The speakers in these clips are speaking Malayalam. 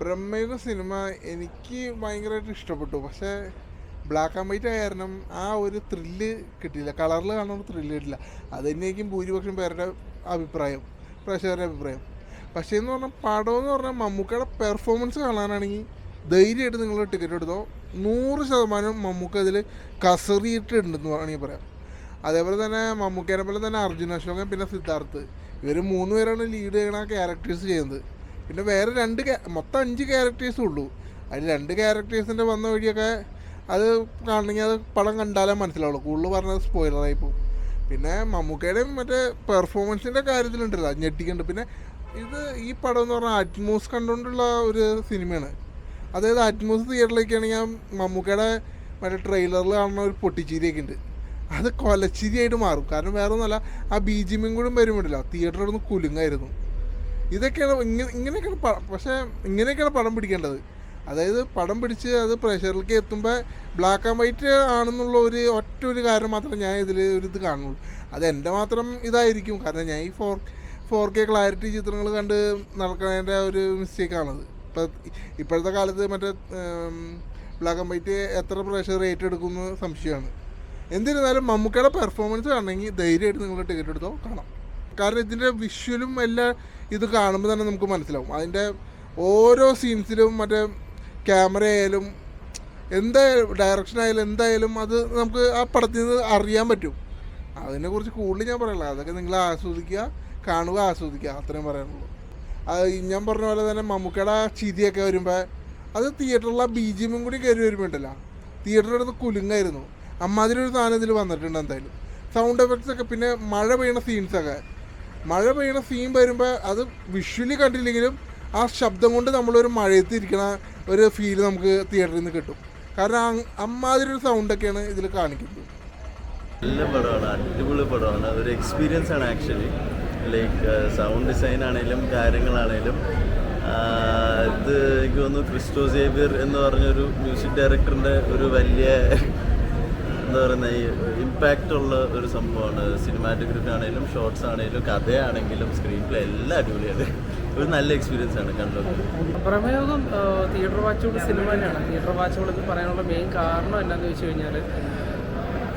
ബ്രഹ്മയുഗ സിനിമ എനിക്ക് ഭയങ്കരമായിട്ട് ഇഷ്ടപ്പെട്ടു. പക്ഷേ ബ്ലാക്ക് ആൻഡ് വൈറ്റ് ആയ കാരണം ആ ഒരു ത്രില്ല് കിട്ടിയില്ല. കളറിൽ കാണുന്ന ത്രില്ല് കിട്ടില്ല അത് തന്നെയായിരിക്കും ഭൂരിപക്ഷം പേരുടെ അഭിപ്രായം പ്രേക്ഷകരുടെ അഭിപ്രായം. പക്ഷേ എന്ന് പറഞ്ഞാൽ പടം എന്ന് പറഞ്ഞാൽ മമ്മൂക്കയുടെ പെർഫോമൻസ് കാണാനാണെങ്കിൽ ധൈര്യമായിട്ട് നിങ്ങൾ ടിക്കറ്റ് എടുത്തോ. നൂറ് ശതമാനം മമ്മൂക്ക അതിൽ കസറിയിട്ടുണ്ടെന്ന് വേണമെങ്കിൽ പറയാം. അതേപോലെ തന്നെ മമ്മൂക്കേനെ പോലെ തന്നെ അർജുൻ അശോകൻ പിന്നെ സിദ്ധാർത്ഥ്. ഇവർ മൂന്ന് പേരാണ് ലീഡ് ചെയ്യണ ക്യാരക്ടേഴ്സ് ചെയ്യുന്നത്. പിന്നെ വേറെ രണ്ട് മൊത്തം അഞ്ച് ക്യാരക്ടേഴ്സും ഉള്ളൂ. അതിൽ രണ്ട് ക്യാരക്ടേഴ്സിന്റെ വന്ന വഴിയൊക്കെ അത് കാണണമെങ്കിൽ അത് പടം കണ്ടാലേ മനസ്സിലാവുള്ളൂ. കൂടുതൽ പറഞ്ഞത് സ്പോയിലറായി പോകും. പിന്നെ മമ്മൂക്കയുടെയും മറ്റേ പെർഫോമൻസിന്റെ കാര്യത്തിലുണ്ടല്ലോ ഞെട്ടിക്കുന്നുണ്ട് പിന്നെ ഇത് ഈ പടം എന്ന് പറഞ്ഞാൽ അറ്റ്മോസ് കണ്ടുകൊണ്ടുള്ള ഒരു സിനിമയാണ് അതായത് അറ്റ്മോസ് തിയേറ്ററിലേക്ക് ആണെങ്കിൽ മമ്മൂക്കയുടെ മറ്റേ ട്രെയിലറിൽ കാണുന്ന ഒരു പൊട്ടിച്ചിരിയൊക്കെ ഉണ്ട്. അത് കൊലച്ചിരിയായിട്ട് മാറും. കാരണം വേറെ ഒന്നുമല്ല ആ ബി ജി എമ്മും കൂടി വരുമ്പോഴല്ലോ തിയേറ്ററിൽ നിന്ന് കുലുങ്ങായിരുന്നു. ഇതൊക്കെയാണ് ഇങ്ങനെ ഇങ്ങനെയൊക്കെയാണ് പക്ഷേ ഇങ്ങനെയൊക്കെയാണ് പടം പിടിക്കേണ്ടത്. അതായത് പടം പിടിച്ച് അത് പ്രഷറിലേക്ക് എത്തുമ്പോൾ ബ്ലാക്ക് ആൻഡ് വൈറ്റ് ആണെന്നുള്ള ഒരു ഒറ്റ ഒരു കാര്യം മാത്രമേ ഞാൻ ഇതിൽ ഒരു ഇത് കാണുള്ളൂ. അത് എന്റെ മാത്രം ഇതായിരിക്കും. കാരണം ഞാൻ ഈ ഫോർ ഫോർ കെ ക്ലാരിറ്റി ചിത്രങ്ങൾ കണ്ട് നടക്കുന്നതിന്റെ ഒരു മിസ്റ്റേക്കാണത് ഇപ്പം ഇപ്പോഴത്തെ കാലത്ത് മറ്റേ ബ്ലാക്ക് ആൻഡ് വൈറ്റ് എത്ര പ്രഷർ ഏറ്റെടുക്കുമെന്ന് സംശയമാണ്. എന്തിരുന്നാലും മമ്മൂക്കയുടെ പെർഫോമൻസ് കാണണമെങ്കിൽ ധൈര്യമായിട്ട് നിങ്ങൾ ടിക്കറ്റ് എടുത്തോ? കാണാം. കാരണം ഇതിന്റെ വിഷ്വലും എല്ലാം ഇത് കാണുമ്പോൾ തന്നെ നമുക്ക് മനസ്സിലാവും. അതിന്റെ ഓരോ സീൻസിലും മറ്റേ ക്യാമറ ആയാലും എന്തായാലും ഡയറക്ഷൻ ആയാലും എന്തായാലും അത് നമുക്ക് ആ പടത്തിൽ നിന്ന് അറിയാൻ പറ്റും. അതിനെക്കുറിച്ച് കൂടുതൽ ഞാൻ പറയില്ല. അതൊക്കെ നിങ്ങൾ ആസ്വദിക്കുക കാണുക ആസ്വദിക്കുക. അത്രയും പറയാനുള്ളൂ. അത് ഞാൻ പറഞ്ഞ പോലെ തന്നെ മമ്മൂക്കയുടെ ചിരിയൊക്കെ വരുമ്പോൾ അത് തിയേറ്ററിലെ ബി ജി എമ്മും കൂടി കയറി വരുമ്പോണ്ടല്ലോ തിയേറ്ററിന്റെ അടുത്ത് കുലുങ്ങായിരുന്നു. അമ്മാതിരി ഒരു സാധനം ഇതിൽ വന്നിട്ടുണ്ട് എന്തായാലും. സൗണ്ട് എഫക്ട്സ് ഒക്കെ പിന്നെ മഴ പെയ്യണ സീൻസൊക്കെ മഴ പെയ്യണ സീൻ വരുമ്പോൾ അത് വിഷ്വലി കണ്ടില്ലെങ്കിലും ആ ശബ്ദം കൊണ്ട് നമ്മളൊരു ഇരിക്കണ ഒരു ഫീൽ നമുക്ക് തിയേറ്ററിൽ നിന്ന് കിട്ടും. കാരണം അമ്മാതിരി ഒരു സൗണ്ടൊക്കെയാണ് ഇതിൽ കാണിക്കുന്നത്. നല്ല പടമാണ് അടിപൊളി പടമാണ്. ഒരു എക്സ്പീരിയൻസ് ആണ് ആക്ച്വലി ലൈക്ക് സൗണ്ട് ഡിസൈൻ ആണെങ്കിലും കാര്യങ്ങളാണെങ്കിലും ഇത് എനിക്ക് തോന്നുന്നു ക്രിസ്റ്റോ സേവിയർ എന്ന് പറഞ്ഞൊരു മ്യൂസിക് ഡയറക്ടറിന്റെ ഒരു വലിയ എന്താ പറയുന്ന ഈ ഇമ്പാക്റ്റ് ഉള്ള ഒരു സംഭവമാണ്. സിനിമാറ്റോഗ്രഫി ആണെങ്കിലും ഷോർട്സ് ആണെങ്കിലും കഥയാണെങ്കിലും സ്ക്രീൻ പ്ലേ എല്ലാം അടിപൊളിയാണ്. ഒരു നല്ല എക്സ്പീരിയൻസ് ആണ് കണ്ടത് പ്രമേയം തിയേറ്റർ വാച്ചുള്ള സിനിമ തന്നെയാണ്. തിയേറ്റർ വാച്ചുകൾ പറയാനുള്ള മെയിൻ കാരണം എന്താണെന്ന് വെച്ച് കഴിഞ്ഞാൽ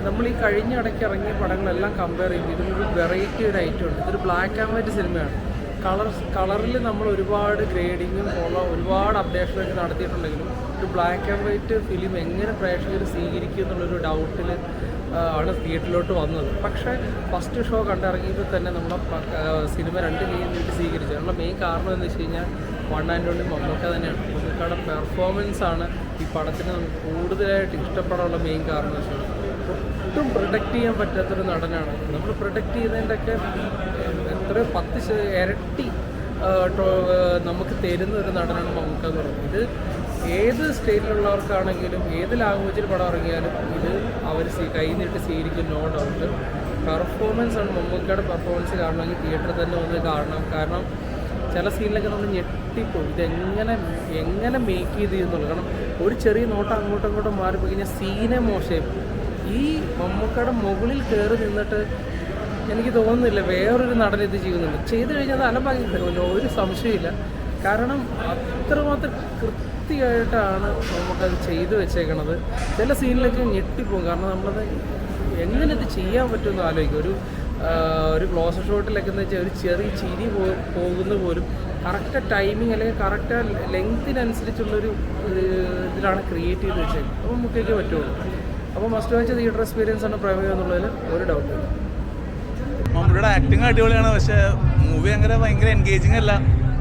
നമ്മൾ ഈ കഴിഞ്ഞ ഇടയ്ക്ക് ഇറങ്ങിയ പടങ്ങളെല്ലാം കമ്പയർ ചെയ്യുമ്പോൾ ഇതിനൊരു വെറൈറ്റി ഒരു ഐറ്റം ഉണ്ട്. ഇതൊരു ബ്ലാക്ക് ആൻഡ് വൈറ്റ് സിനിമയാണ് കളർ കളറിൽ നമ്മൾ ഒരുപാട് ഗ്രേഡിങ്ങും ഉള്ള ഒരുപാട് അപ്ഡേഷനൊക്കെ നടത്തിയിട്ടുണ്ടെങ്കിലും ഒരു ബ്ലാക്ക് ആൻഡ് വൈറ്റ് ഫിലിം എങ്ങനെ പ്രേക്ഷകർ സ്വീകരിക്കും എന്നുള്ളൊരു ഡൗട്ടിൽ ആണ് തിയേറ്ററിലോട്ട് വന്നത്. പക്ഷേ ഫസ്റ്റ് ഷോ കണ്ടിറങ്ങിയപ്പോൾ തന്നെ നമ്മളെ സിനിമ രണ്ട് കൈ നീട്ടി സ്വീകരിച്ചു. അതിനുള്ള മെയിൻ കാരണം എന്ന് വെച്ച് കഴിഞ്ഞാൽ വൺ ആൻഡ് ഓൺലി മമ്മൂക്ക തന്നെയാണ്. മമ്മൂക്കയുടെ പെർഫോമൻസ് ആണ് ഈ പടത്തിന് നമുക്ക് കൂടുതലായിട്ട് ഇഷ്ടപ്പെടാനുള്ള മെയിൻ കാരണം എന്ന് വെച്ചാൽ ഒട്ടും പ്രൊഡക്റ്റ് ചെയ്യാൻ പറ്റാത്തൊരു നടനാണ്. നമ്മൾ പ്രൊഡക്റ്റ് ചെയ്യുന്നതിന്റെയൊക്കെ എത്രയോ പത്ത് ഇരട്ടി നമുക്ക് തരുന്ന ഒരു നടനാണ് മമ്മൂക്ക എന്ന് പറയുന്നത്. ഇത് ഏത് സ്റ്റേറ്റിലുള്ളവർക്കാണെങ്കിലും ഏത് ലാംഗ്വേജിൽ പടം ഇറങ്ങിയാലും ഇത് അവർ കൈനീട്ട് സ്വീകരിക്കും നോ ഡൗട്ട് പെർഫോമൻസ് ആണ് മമ്മൂക്കയുടെ പെർഫോമൻസ് കാണണമെങ്കിൽ തിയേറ്ററിൽ തന്നെ വന്ന് കാണണം കാരണം ചില സീനിലൊക്കെ നമ്മൾ ഞെട്ടിപ്പോയി ഇതെങ്ങനെ എങ്ങനെ മേക്ക് ചെയ്ത് എന്നുള്ളത്. കാരണം ഒരു ചെറിയ നോട്ടം അങ്ങോട്ടും ഇങ്ങോട്ടും മാറിപ്പോയി കഴിഞ്ഞാൽ സീനെ മോശമായി ഈ മമ്മൂക്കയുടെ മുകളിൽ കയറി നിന്നിട്ട് എനിക്ക് തോന്നുന്നില്ല വേറൊരു നടൻ ഇത് ചെയ്യുന്നുണ്ട്. ചെയ്തു കഴിഞ്ഞാൽ അത് അലമ്പാക്കി ഒരു സംശയമില്ല കാരണം അത്രമാത്രം കൃത്യമായിട്ടാണ് നമുക്കത് ചെയ്തു വെച്ചേക്കണത്. ചില സീനിലൊക്കെ ഞെട്ടിപ്പോകും. കാരണം നമ്മളത് എങ്ങനെ ഇത് ചെയ്യാൻ പറ്റുമെന്ന് ആലോചിക്കും. ഒരു ഒരു ക്ലോസ് ഷോട്ടിലൊക്കെ എന്ന് വെച്ചാൽ ഒരു ചെറിയ ചിരി പോകുന്ന പോലും കറക്റ്റ് ടൈമിങ് അല്ലെങ്കിൽ കറക്റ്റ് ലെങ്തിനനുസരിച്ചുള്ളൊരു ഇതിലാണ് ക്രിയേറ്റ് ചെയ്ത് വെച്ചേക്കുന്നത്. അപ്പോൾ നമുക്കൊക്കെ പറ്റുള്ളൂ. അപ്പോൾ മസ്റ്റ് വാച്ച് തിയേറ്റർ എക്സ്പീരിയൻസ് ആണ് പ്രമേയം എന്നുള്ളതിൽ ഒരു ഡൗട്ടില്ല മമ്മൂട്ടിയുടെ ആക്ടിങ് അടിപൊളിയാണ്. പക്ഷേ മൂവി അങ്ങനെ ഭയങ്കര എൻഗേജിങ് അല്ല.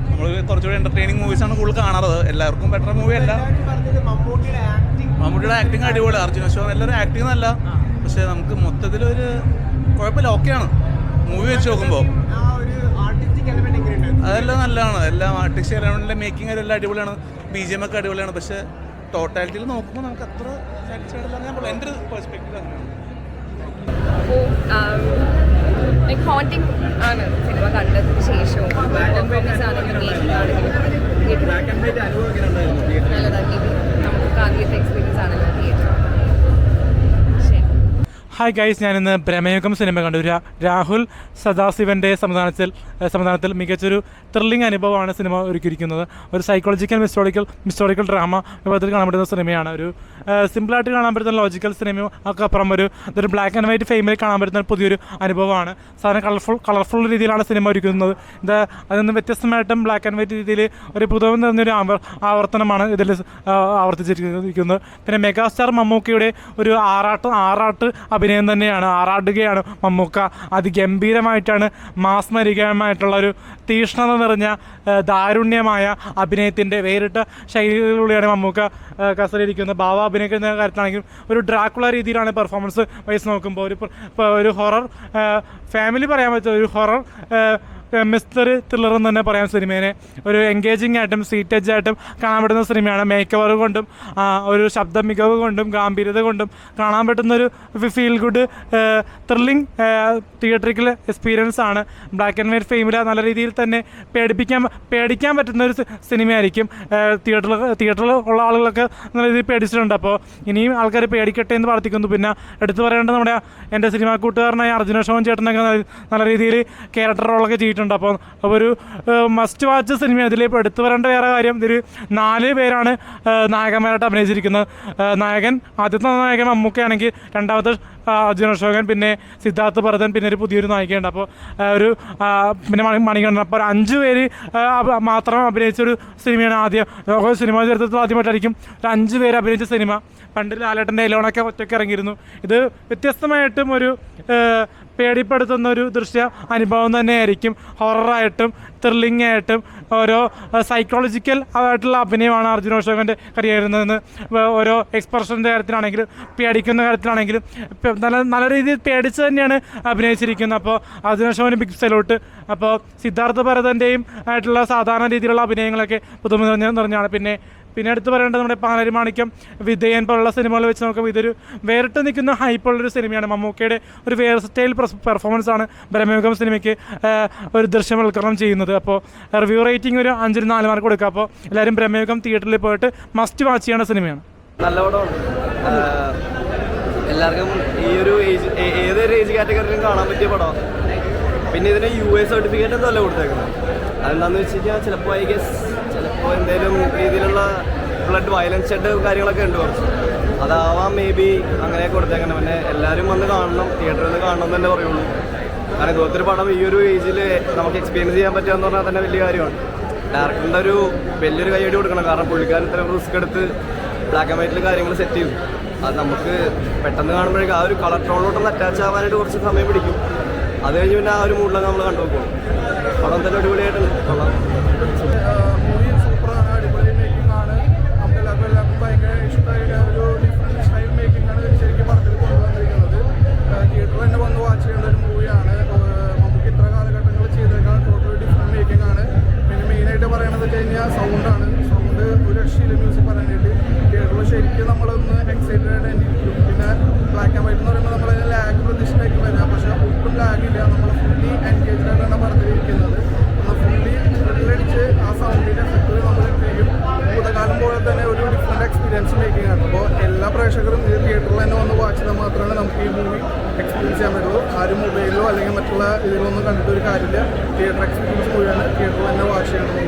നമ്മൾ കുറച്ചുകൂടി എന്റർടൈനിങ് മൂവീസാണ് കൂടുതൽ കാണാറ് എല്ലാവർക്കും ബെറ്റർ മൂവി അല്ല. മമ്മൂട്ടിയുടെ ആക്ടിങ് അടിപൊളി. അർജുന അശോകൻ എല്ലാവരും ആക്ടിങ് അല്ല പക്ഷേ നമുക്ക് മൊത്തത്തിൽ ഒരു കുഴപ്പമില്ല. ഓക്കെയാണ് മൂവി വെച്ച് നോക്കുമ്പോൾ അതെല്ലാം നല്ലതാണ്. എല്ലാം ആർട്ടിസ്റ്റ് എലമെന്റിന്റെ മേക്കിംഗ് എല്ലാം അടിപൊളിയാണ്. ബി ജി എം ഒക്കെ അടിപൊളിയാണ്. പക്ഷേ ടോട്ടാലിറ്റിയിൽ നോക്കുമ്പോൾ നമുക്ക് അത്ര സാറ്റിസ്ഫൈഡ് അല്ല എന്റെ ഒരു പെർസ്പെക്റ്റീവ് അങ്ങനെയാണ്. ഹോണ്ടിങ് ആണ് സിനിമ കണ്ടതിന് ശേഷവും. പെർഫോമൻസ് ആണെങ്കിലും മേക്കിംഗ് ആണെങ്കിലും നല്ലതാണ് നമുക്ക് ആദ്യത്തെ എക്സ്പീരിയൻസ് ആണല്ലോ തിയേറ്റർ ഹായ് ഗൈസ് ഞാനിന്ന് ബ്രഹ്മയുഗം സിനിമ കണ്ടു. രാഹുൽ സദാശിവന്റെ സംവിധാനത്തിൽ സംവിധാനത്തിൽ മികച്ചൊരു ത്രില്ലിംഗ് അനുഭവമാണ് സിനിമ ഒരുക്കിയിരിക്കുന്നത്. ഒരു സൈക്കോളജിക്കൽ മിസ്റ്റോറിക്കൽ മിസ്റ്റോറിക്കൽ ഡ്രാമ വിഭാഗത്തിൽ കാണാൻ പറ്റുന്ന സിനിമയാണ് ഒരു സിമ്പിളായിട്ട് കാണാൻ പറ്റുന്ന ലോജിക്കൽ സിനിമ ഒക്കെ അപ്പുറം ഒരു ഇതൊരു ബ്ലാക്ക് ആൻഡ് വൈറ്റ് ഫെയിമിൽ കാണാൻ പറ്റുന്ന പുതിയൊരു അനുഭവമാണ്. സാധാരണ കളർഫുൾ കളർഫുൾ രീതിയിലാണ് സിനിമ ഒരുക്കുന്നത്. ഇത് അതിൽ നിന്ന് വ്യത്യസ്തമായിട്ടും ബ്ലാക്ക് ആൻഡ് വൈറ്റ് രീതിയിൽ ഒരു പുതുമ നിറഞ്ഞൊരു ആവർ ആവർത്തനമാണ് ഇതിൽ ആവർത്തിച്ചിരിക്കുന്നത്. പിന്നെ മെഗാസ്റ്റാർ മമ്മൂക്കയുടെ ഒരു ആറാട്ട് ആറാട്ട് അഭിനയം തന്നെയാണ് ആറാടുകയാണ് മമ്മൂക്ക അതിഗംഭീരമായിട്ടാണ് മാസ്മരികമായിട്ടുള്ള ഒരു തീഷ്ണത നിറഞ്ഞ ദാരുണ്യമായ അഭിനയത്തിന്റെ വേറിട്ട ശൈലികളിലൂടെയാണ് മമ്മൂക്ക കസറിയിരിക്കുന്നത് ഭാവ അഭിനയിക്കുന്ന കാര്യത്തിലാണെങ്കിലും ഒരു ഡ്രാക്കുള രീതിയിലാണ് പെർഫോമൻസ് വൈസ് നോക്കുമ്പോൾ ഒരു ഒരു ഹൊറർ ഫാമിലി പറയാൻ പറ്റുന്ന ഒരു ഹൊറർ മിസ്റ്റർ ത്രില്ലർ എന്ന് തന്നെ പറയാം സിനിമേനെ. ഒരു എൻഗേജിങ് ആയിട്ടും സീറ്റേജ് ആയിട്ടും കാണാൻ പറ്റുന്ന സിനിമയാണ്. മേക്ക് ഓവർ കൊണ്ടും ഒരു ശബ്ദ മികവ് കൊണ്ടും ഗാംഭീര്യത കൊണ്ടും കാണാൻ പറ്റുന്ന ഒരു feel good thrilling theatrical experience ആണ്. ബ്ലാക്ക് ആൻഡ് വൈറ്റ് ഫെയിമിൽ നല്ല രീതിയിൽ തന്നെ പേടിപ്പിക്കാൻ പേടിക്കാൻ പറ്റുന്ന ഒരു സിനിമയായിരിക്കും. തിയേറ്ററിൽ തിയേറ്ററിൽ ഉള്ള ആളുകളൊക്കെ നല്ല രീതിയിൽ പേടിച്ചിട്ടുണ്ട്. അപ്പോൾ ഇനിയും ആൾക്കാർ പേടിക്കട്ടെ എന്ന് പ്രാർത്ഥിക്കുന്നു. പിന്നെ എടുത്തു പറയേണ്ടത് നമ്മുടെ എന്റെ സിനിമാ കൂട്ടുകാരനായ അർജുന ഷോൺ ചേട്ടനൊക്കെ നല്ല രീതിയിൽ ക്യാരക്ടർ റോളൊക്കെ ചെയ്തിട്ടുണ്ട്. അപ്പോൾ ഒരു മസ്റ്റ് വാച്ച് സിനിമ ഇതിലിപ്പോൾ എടുത്തു വരേണ്ട വേറെ കാര്യം. ഇതിൽ നാല് പേരാണ് നായകന്മാരായിട്ട് അഭിനയിച്ചിരിക്കുന്നത്. നായകൻ ആദ്യത്തെ നായകൻ മമ്മൂക്കയാണെങ്കിൽ രണ്ടാമത്തെ അർജുൻ അശോകൻ പിന്നെ സിദ്ധാർത്ഥ് ഭരതൻ പിന്നെ ഒരു പുതിയൊരു നായികയുണ്ട്. അപ്പോൾ ഒരു പിന്നെ മണി മണികണ്ഠൻ. അപ്പോൾ ഒരു അഞ്ച് പേര് മാത്രം അഭിനയിച്ചൊരു സിനിമയാണ് ആദ്യം. ലോക സിനിമാ ചരിത്രത്തിൽ ആദ്യമായിട്ടായിരിക്കും ഒരു അഞ്ച് പേര് അഭിനയിച്ച സിനിമ. പണ്ട് ലാലേട്ടന്റെ എലോണൊക്കെ ഒറ്റയ്ക്ക് ഇറങ്ങിയിരുന്നു. ഇത് വ്യത്യസ്തമായിട്ടും ഒരു പേടിപ്പെടുത്തുന്ന ഒരു ദൃശ്യ അനുഭവം തന്നെയായിരിക്കും. ഹൊററായിട്ടും ത്രില്ലിംഗ് ആയിട്ടും ഓരോ സൈക്കോളജിക്കൽ ആയിട്ടുള്ള അഭിനയമാണ് അർജുന അശോകന്റെ കരിയറിൽ നിന്ന് ഓരോ എക്സ്പ്രഷന്റെ കാര്യത്തിലാണെങ്കിലും പേടിക്കുന്ന കാര്യത്തിലാണെങ്കിലും നല്ല നല്ല രീതിയിൽ പേടിച്ച് തന്നെയാണ് അഭിനയിച്ചിരിക്കുന്നത്. അപ്പോൾ അർജുന അശോകന് ബിഗ് സലോട്ട് അപ്പോൾ സിദ്ധാർത്ഥ ഭരതന്റെയും ആയിട്ടുള്ള സാധാരണ രീതിയിലുള്ള അഭിനയങ്ങളൊക്കെ പുതുമ നിറഞ്ഞ നിറഞ്ഞാണ് പിന്നെ പിന്നെ എടുത്തു പറയേണ്ടത് നമ്മുടെ പാലരിമാണിക്കം വിധേയൻ പോലുള്ള സിനിമകൾ വെച്ച് നോക്കുമ്പോൾ ഇതൊരു വേറിട്ട് നിൽക്കുന്ന ഹൈപ്പുള്ളൊരു സിനിമയാണ്. മമ്മൂക്കയുടെ ഒരു വേർ സ്റ്റൈൽ പെർഫോമൻസ് ആണ് ബ്രഹ്മയുഗം സിനിമയ്ക്ക് ഒരു ദൃശ്യവൽക്കരണം ചെയ്യുന്നത്. അപ്പോൾ റിവ്യൂ റേറ്റിംഗ് ഒരു അഞ്ചിന് നാല് മാർക്ക് കൊടുക്കുക. അപ്പോൾ എല്ലാവരും ബ്രഹ്മയുഗം തിയേറ്ററിൽ പോയിട്ട് മസ്റ്റ് വാച്ച് ചെയ്യേണ്ട സിനിമയാണ്. നല്ല എല്ലാവർക്കും ഈ ഒരു ഏജ് ഏതൊരു ഏജ് കാറ്റഗറിയിലും കാണാൻ പറ്റിയ പടമാണ് പിന്നെ ഇതിന് യു എ സർട്ടിഫിക്കറ്റ് ഒന്നും കൊടുത്തേക്കുന്നത്? അതെന്താണെന്ന് വെച്ച് കഴിഞ്ഞാൽ ചിലപ്പോൾ ഐ ഗസ് ചിലപ്പോൾ എന്തെങ്കിലും രീതിയിലുള്ള ബ്ലഡ് വയലൻസ് ഷെഡ് കാര്യങ്ങളൊക്കെ ഉണ്ട്? കുറച്ച് അതാവാം മേ ബി അങ്ങനെ കൊടുത്തേക്കണം. പിന്നെ എല്ലാവരും വന്ന് കാണണം തിയേറ്ററിൽ നിന്ന് കാണണം എന്ന് തന്നെ പറയുള്ളൂ. കാരണം ഇതുപോലത്തെ ഒരു പടം ഈ ഒരു ഏജിൽ നമുക്ക് എക്സ്പീരിയൻസ് ചെയ്യാൻ പറ്റുക എന്ന് പറഞ്ഞാൽ തന്നെ വലിയ കാര്യമാണ്. ഡയറക്ടറിന്റെ ഒരു വലിയൊരു കൈയടി കൊടുക്കണം. കാരണം പുള്ളിക്കാരൻ ഇത്രയും റിസ്ക് എടുത്ത് ബ്ലാക്ക് ആൻഡ് വൈറ്റിൽ കാര്യങ്ങൾ സെറ്റ് ചെയ്തു അത് നമുക്ക് പെട്ടെന്ന് കാണുമ്പോഴേക്കും ആ ഒരു കളർ ടോണിലോട്ടൊന്ന് അറ്റാച്ച് ആവാനായിട്ട് കുറച്ച് സമയം പിടിക്കും. അത് കഴിഞ്ഞ് പിന്നെ ആ ഒരു മൂഡിലൊക്കെ നമ്മൾ കണ്ടുപോകും. പടം തന്നെ അടിപൊളിയായിട്ടുണ്ട് വെച്ച് സൗണ്ടാണ് സൗണ്ട് ഒരു രക്ഷയില്ല മ്യൂസിക് പറയാനായിട്ട് തിയേറ്ററിൽ ശരിക്കും നമ്മളൊന്ന് എക്സൈറ്റഡ് ആയിട്ട് തന്നെ ഇരിക്കും. പിന്നെ ബ്ലാക്ക് ആൻഡ് വൈറ്റ് എന്ന് പറയുമ്പോൾ നമ്മൾ ലാഗ് പ്രതീക്ഷിച്ചിട്ടായിരിക്കും വരാം. പക്ഷെ ഒട്ടും ലാഗ് ഇല്ല. നമ്മൾ ഫുള്ളി എൻഗേജ്ഡ് ആയിട്ടാണ് പറഞ്ഞിരിക്കുന്നത്. നമ്മൾ ഫുള്ളി ത്രില്ലടിച്ച് ആ സൗണ്ടിന്റെ എഫക്റ്റിൽ നമ്മൾ ചെയ്യും? ഭൂതകാലം പോലെ തന്നെ ഒരു ഡിഫറെന്റ് എക്സ്പീരിയൻസ് മേക്കിംഗ് ആണ്. അപ്പോൾ എല്ലാ പ്രേക്ഷകരും ഈ തിയേറ്ററിൽ തന്നെ വന്ന് വാച്ച് ചെയ്താൽ മാത്രമേ നമുക്ക് ഈ മൂവി എക്സ്പീരിയൻസ് ചെയ്യാൻ പറ്റുള്ളൂ. ആരും മൊബൈലിലോ അല്ലെങ്കിൽ മറ്റുള്ള ഇതിലൊന്നും കണ്ടിട്ട് ഒരു കാര്യമില്ല. തിയേറ്റർ എക്സ്പീരിയൻസ് മുഴുവൻ തിയേറ്ററിൽ തന്നെ വാച്ച് ചെയ്യണം.